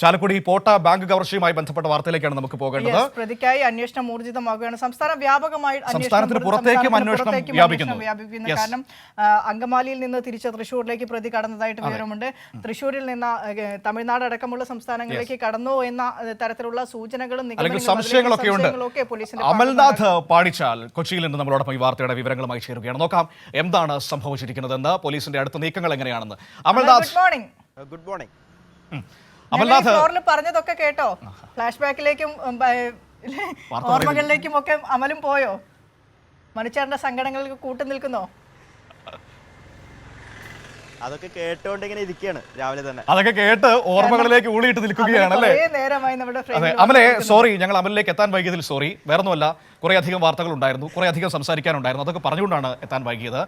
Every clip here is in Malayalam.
ചാലക്കുടി പോട്ട ബാങ്ക് കവർച്ചയുമായി ബന്ധപ്പെട്ട വാർത്തയിലേക്കാണ് നമുക്ക് പോകേണ്ടത്. പ്രതിക്കായി അന്വേഷണം ഊർജിതമാകുകയാണ് സംസ്ഥാന വ്യാപകമായി സംസ്ഥാനത്തിന് പുറത്തേക്കും അന്വേഷണം വ്യാപിക്കുന്നു. കാരണം അങ്കമാലിയിൽ നിന്ന് തിരിച്ച് തൃശ്ശൂരിലേക്ക് പ്രതി കടന്നതായിട്ട് വിവരമുണ്ട്. തൃശ്ശൂരിൽ നിന്ന് തമിഴ്നാട് അടക്കമുള്ള സംസ്ഥാനങ്ങളിലേക്ക് കടന്നു എന്ന തരത്തിലുള്ള സൂചനകളും സംശയങ്ങളൊക്കെ ഉണ്ട്. അമൽനാഥ് പാടിച്ചാൽ കൊച്ചിയിൽ നിന്ന് നമ്മളോടൊപ്പം ഈ വാർത്തയുടെ വിവരങ്ങളുമായി ചേരുകയാണ്. നോക്കാം എന്താണ് സംഭവിച്ചിരിക്കുന്നതെന്ന് പോലീസിന്റെ അടുത്ത നീക്കങ്ങൾ എങ്ങനെയാണെന്ന്. Amalnath. Good morning. Good morning. Amalnath ഫ്ലോറിൽ പറഞ്ഞതൊക്കെ കേട്ടോ. ഫ്ലാഷ് ബാക്കിലേക്കും ഓർമ്മകളിലേക്കും ഒക്കെ അമലും പോയോ? മനുഷ്യരുടെ സങ്കടങ്ങളിൽ കൂട്ടു നിൽക്കുന്നോ? അതൊക്കെ കേട്ടോണ്ട് ഇങ്ങനെ ഇരിക്കുകയാണ് രാവിലെ തന്നെ. അതൊക്കെ കേട്ട് ഓർമ്മകളിലേക്ക് ഊളിയിട്ട് നിൽക്കുകയാണ് അല്ലേ? കുറേ നേരമായി നമ്മുടെ അതെ അമലെ സോറി ഞങ്ങൾ അമലിലേക്ക് എത്താൻ വൈകിയതിൽ സോറി വേറൊന്നുമല്ല കുറേ അധികം വാർത്തകൾ ഉണ്ടായിരുന്നു കുറേ അധികം സംസാരിക്കാനുണ്ടായിരുന്നു. അതൊക്കെ പറഞ്ഞുകൊണ്ടാണ് എത്താൻ വൈകിയത്.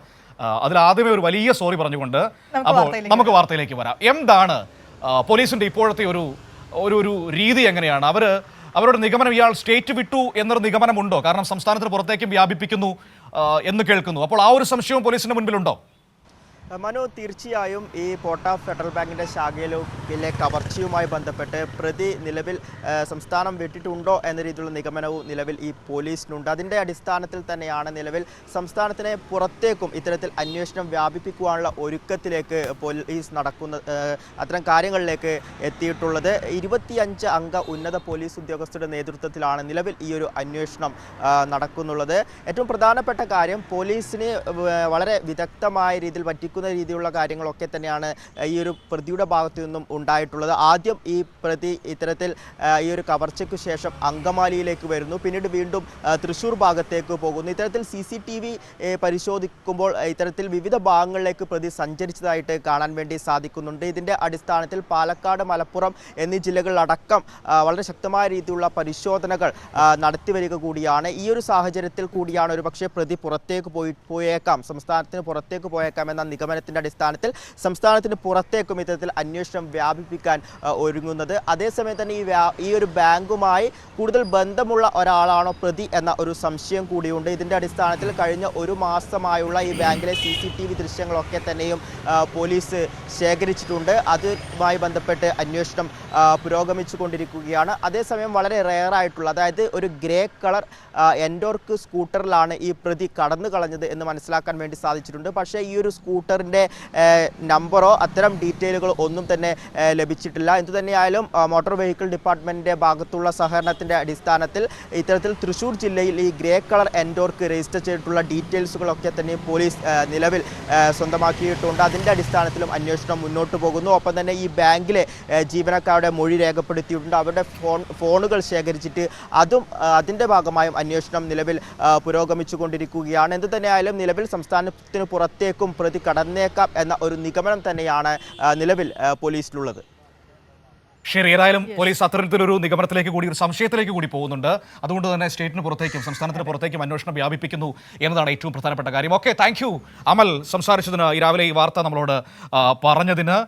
അതിൽ ആദ്യമേ ഒരു വലിയ സോറി പറഞ്ഞുകൊണ്ട് അപ്പോൾ നമുക്ക് വാർത്തയിലേക്ക് വരാം. എന്താണ് ആ, പോലീസിന്റെ ഇപ്പോഴത്തെ ഒരു ഒരു ഒരു രീതി എങ്ങനെയാണ്? അവർ അവരുടെ നിഗമനം ഇയാൾ സ്റ്റേറ്റ് വിട്ടു എന്നൊരു നിഗമനമുണ്ടോ? കാരണം സംസ്ഥാനത്തിന് പുറത്തേക്കും വ്യാപിപ്പിക്കുന്നു എന്ന് കേൾക്കുന്നു. അപ്പോൾ ആ ഒരു സംശയവും പോലീസിന്റെ മുൻപിലുണ്ടോ? മനു തീർച്ചയായും ഈ പോട്ട ഫെഡറൽ ബാങ്കിന്റെ ശാഖയിലെ കവർച്ചയുമായി ബന്ധപ്പെട്ട് പ്രതി നിലവിൽ സംസ്ഥാനം വിട്ടിട്ടുണ്ടോ എന്ന രീതിയിലുള്ള നിഗമനവും നിലവിൽ ഈ പോലീസിനുണ്ട്. അതിന്റെ അടിസ്ഥാനത്തിൽ തന്നെയാണ് നിലവിൽ സംസ്ഥാനത്തിനെ പുറത്തേക്കും ഇത്തരത്തിൽ അന്വേഷണം വ്യാപിപ്പിക്കുവാനുള്ള ഒരുക്കത്തിലേക്ക് പോലീസ് നടക്കുന്ന അത്തരം കാര്യങ്ങളിലേക്ക് എത്തിയിട്ടുള്ളത്. ഇരുപത്തിയഞ്ച് അംഗ ഉന്നത പോലീസ് ഉദ്യോഗസ്ഥരുടെ നേതൃത്വത്തിലാണ് നിലവിൽ ഈ ഒരു അന്വേഷണം നടക്കുന്നുള്ളത്. ഏറ്റവും പ്രധാനപ്പെട്ട കാര്യം പോലീസിന് വളരെ വിദഗ്ധമായ രീതിയിൽ പറ്റിക്കുന്ന രീതിയിലുള്ള കാര്യങ്ങളൊക്കെ തന്നെയാണ് ഈ ഒരു പ്രതിയുടെ ഭാഗത്തു നിന്നും ഉണ്ടായിട്ടുള്ളത്. ആദ്യം ഈ പ്രതി ഇത്തരത്തിൽ ഈ ഒരു കവർച്ചയ്ക്ക് ശേഷം അങ്കമാലിയിലേക്ക് വരുന്നു. പിന്നീട് വീണ്ടും തൃശ്ശൂർ ഭാഗത്തേക്ക് പോകുന്നു. ഇത്തരത്തിൽ സി സി ടി വി പരിശോധിക്കുമ്പോൾ ഇത്തരത്തിൽ വിവിധ ഭാഗങ്ങളിലേക്ക് പ്രതി സഞ്ചരിച്ചതായിട്ട് കാണാൻ വേണ്ടി സാധിക്കുന്നുണ്ട്. ഇതിന്റെ അടിസ്ഥാനത്തിൽ പാലക്കാട് മലപ്പുറം എന്നീ ജില്ലകളിലടക്കം വളരെ ശക്തമായ രീതിയിലുള്ള പരിശോധനകൾ നടത്തി വരിക കൂടിയാണ്. ഈ ഒരു സാഹചര്യത്തിൽ കൂടിയാണ് ഒരു പക്ഷേ പ്രതി പുറത്തേക്ക് പോയി പോയേക്കാം. സംസ്ഥാനത്തിന് പുറത്തേക്ക് പോയേക്കാം എന്ന നിഗമനത്തിന്റെ അടിസ്ഥാനത്തിൽ സംസ്ഥാനത്തിന് പുറത്തേക്കും ഇത്തരത്തിൽ അന്വേഷണം വ്യാപിപ്പിക്കാൻ ഒരുങ്ങുന്നത്. അതേസമയം തന്നെ ഈ ഈ ഒരു ബാങ്കുമായി കൂടുതൽ ബന്ധമുള്ള ഒരാളാണോ പ്രതി എന്ന ഒരു സംശയം കൂടിയുണ്ട്. ഇതിന്റെ അടിസ്ഥാനത്തിൽ കഴിഞ്ഞ ഒരു മാസമായുള്ള ഈ ബാങ്കിലെ സി സി ടി വി ദൃശ്യങ്ങളൊക്കെ തന്നെയും പോലീസ് ശേഖരിച്ചിട്ടുണ്ട്. അതുമായി ബന്ധപ്പെട്ട് അന്വേഷണം പുരോഗമിച്ചു കൊണ്ടിരിക്കുകയാണ് അതേസമയം വളരെ റെയർ ആയിട്ടുള്ള അതായത് ഒരു ഗ്രേ കളർ എൻഡോർക്ക് സ്കൂട്ടറിലാണ് ഈ പ്രതി കടന്നു കളഞ്ഞത് എന്ന് മനസ്സിലാക്കാൻ വേണ്ടി സാധിച്ചിട്ടുണ്ട്. പക്ഷേ ഈ ഒരു സ്കൂട്ടറിന്റെ നമ്പറോ അത്തരം ഡീറ്റെയിലുകളോ ഒന്നും തന്നെ ലഭിച്ചിട്ടില്ല. എന്തുതന്നെയായാലും മോട്ടോർ വെഹിക്കിൾ ഡിപ്പാർട്ട്മെന്റിന്റെ ഭാഗത്തുള്ള സഹകരണത്തിന്റെ അടിസ്ഥാനത്തിൽ ഇത്തരത്തിൽ തൃശ്ശൂർ ജില്ലയിൽ ഈ ഗ്രേ കളർ എൻഡോർക്ക് രജിസ്റ്റർ ചെയ്തിട്ടുള്ള ഡീറ്റെയിൽസുകളൊക്കെ തന്നെ പോലീസ് നിലവിൽ സ്വന്തമാക്കിയിട്ടുണ്ട്. അതിന്റെ അടിസ്ഥാനത്തിലും അന്വേഷണം മുന്നോട്ട് പോകുന്നു. ഒപ്പം തന്നെ ഈ ബാങ്കിലെ ജീവനക്കാരുടെ മൊഴി രേഖപ്പെടുത്തിയിട്ടുണ്ട്. അവരുടെ ഫോൺ ഫോണുകൾ ശേഖരിച്ചിട്ട് അതും അതിന്റെ ഭാഗമായും അന്വേഷണം നിലവിൽ പുരോഗമിച്ചു കൊണ്ടിരിക്കുകയാണ് എന്ത് തന്നെയായാലും നിലവിൽ സംസ്ഥാനത്തിന് പുറത്തേക്കും പ്രതി കടന്നേക്കാം എന്ന ഒരു നിഗമനം തന്നെയാണ് നിലവിൽ ആ, പോലീസിലുള്ളത് ശരി ഏതായാലും പോലീസ് അത്തരത്തിലൊരു നിഗമനത്തിലേക്ക് കൂടി ഒരു സംശയത്തിലേക്ക് കൂടി പോകുന്നുണ്ട്. അതുകൊണ്ട് തന്നെ സ്റ്റേറ്റിന് പുറത്തേക്കും സംസ്ഥാനത്തിന് പുറത്തേക്കും അന്വേഷണം വ്യാപിപ്പിക്കുന്നു എന്നതാണ് ഏറ്റവും പ്രധാനപ്പെട്ട കാര്യം. ഓക്കെ താങ്ക് അമൽ സംസാരിച്ചതിന് ഈ രാവിലെ ഈ വാർത്ത നമ്മളോട് പറഞ്ഞതിന്